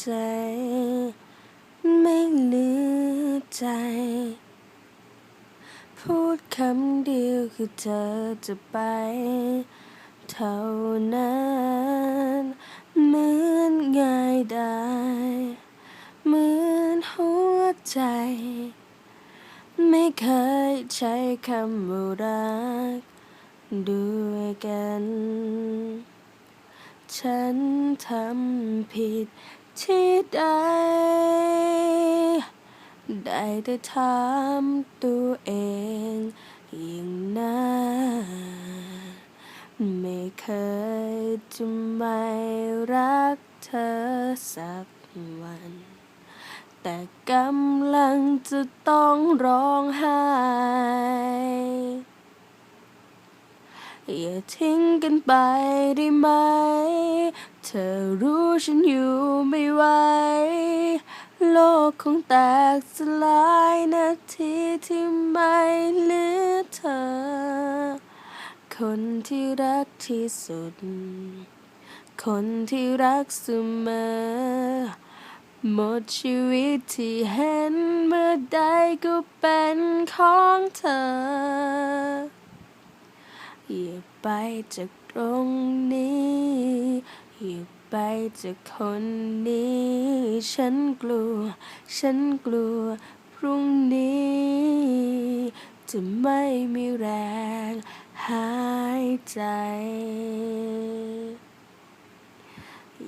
ใจ ไม่เหลือใจ พูดคำเดียวคือเธอจะไป เท่านั้นเหมือนง่ายได้เหมือนหัวใจ ไม่เคยใช้คำว่ารักด้วยกัน ฉันทำผิด ที่ใด ได้แต่ถามตัวเองอย่างนั้นไม่เคยจะไม่รักเธอสักวัน แต่กำลังจะต้องร้องไห้อย่าทิ้งกันไปได้ไหม ธอรู้ฉันอยู่ไม่ไหว โลกคงแตกสลายนาทีที่ไม่เหลือเธอ คนที่รักที่สุด คนที่รักเสมอ หมดชีวิตที่เห็นเมื่อใดก็เป็นของเธออย่าไปจากตรงนี้ อย่าไปจากคนนี้ ฉันกลัว ฉันกลัว พรุ่งนี้ จะไม่มีแรงหายใจ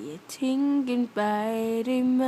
อย่าทิ้งกันไปได้ไหม